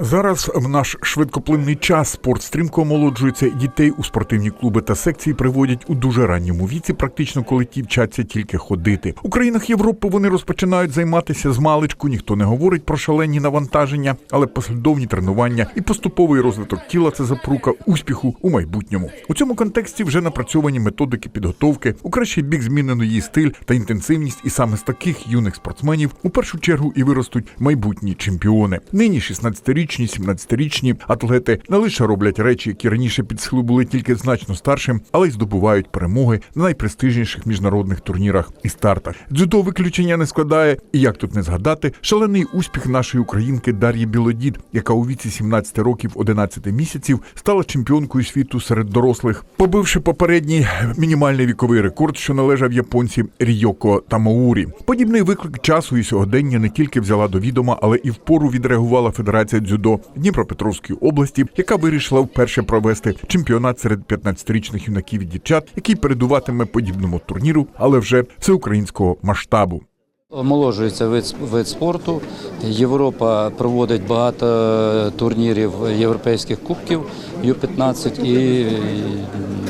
Зараз в наш швидкоплинний час спорт стрімко омолоджується, дітей у спортивні клуби та секції приводять у дуже ранньому віці, практично коли ті вчаться тільки ходити. У країнах Європи вони розпочинають займатися з маличку. Ніхто не говорить про шалені навантаження, але послідовні тренування і поступовий розвиток тіла це запрука успіху у майбутньому. У цьому контексті вже напрацьовані методики підготовки, у кращий бік змінено її стиль та інтенсивність, і саме з таких юних спортсменів у першу чергу і виростуть майбутні чемпіони. Нині 16-річні, 17-річні атлети не лише роблять речі, які раніше під силу були тільки значно старшим, але й здобувають перемоги на найпрестижніших міжнародних турнірах і стартах. Дзюдо виключення не складає, і як тут не згадати, шалений успіх нашої українки Дар'ї Білодід, яка у віці 17 років 11 місяців стала чемпіонкою світу серед дорослих, побивши попередній мінімальний віковий рекорд, що належав японці Рійоко Тамаурі. Подібний виклик часу і сьогодення не тільки взяла до відома, але і впору відреагувала Федерація дзюдо Дніпропетровської області, яка вирішила вперше провести чемпіонат серед 15-річних юнаків і дівчат, який передуватиме подібному турніру, але вже всеукраїнського масштабу. Омоложується вид, вид спорту. Європа проводить багато турнірів європейських кубків Ю-15 і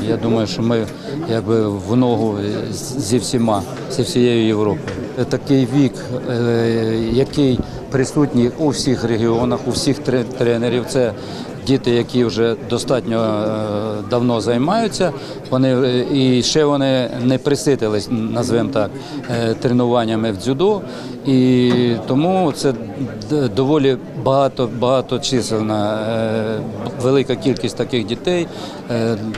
я думаю, що ми якби в ногу зі всіма, зі всією Європою. Такий вік, е, який присутній у всіх регіонах, у всіх тре- тренерів. Це діти, які вже достатньо е, давно займаються. Вони е, і ще вони не приситились, назвемо так, тренуваннями в дзюдо. І тому це доволі багато багаточисельна е, велика кількість таких дітей.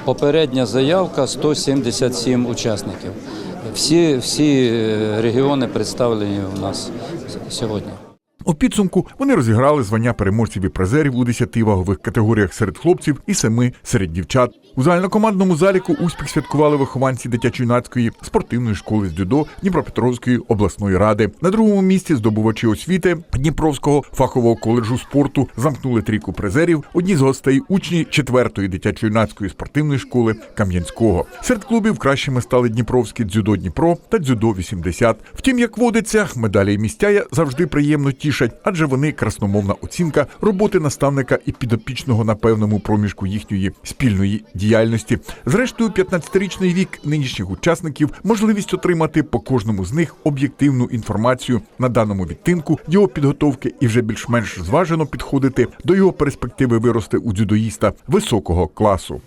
Попередня заявка 177 учасників. Всі, всі е, регіони представлені у нас сьогодні. У підсумку вони розіграли звання переможців і призерів у 10 вагових категоріях серед хлопців і 7 серед дівчат. У загальнокомандному заліку успіх святкували вихованці дитячо-юнацької спортивної школи з дзюдо Дніпропетровської обласної ради. На другому місці здобувачі освіти Дніпровського фахового коледжу спорту замкнули трійку призерів. Одні з гостей учні 4-ї дитячо-юнацької спортивної школи Кам'янського. Серед клубів кращими стали Дніпровський дзюдо Дніпро та дзюдо 80. Втім, як водиться, медалі і містя завжди приємно тішать, адже вони красномовна оцінка роботи наставника і підопічного на певному проміжку їхньої спільної діяльності. Зрештою, 15-річний вік нинішніх учасників можливість отримати по кожному з них об'єктивну інформацію на даному відтинку його підготовки і вже більш-менш зважено підходити до його перспективи вирости у дзюдоїста високого класу.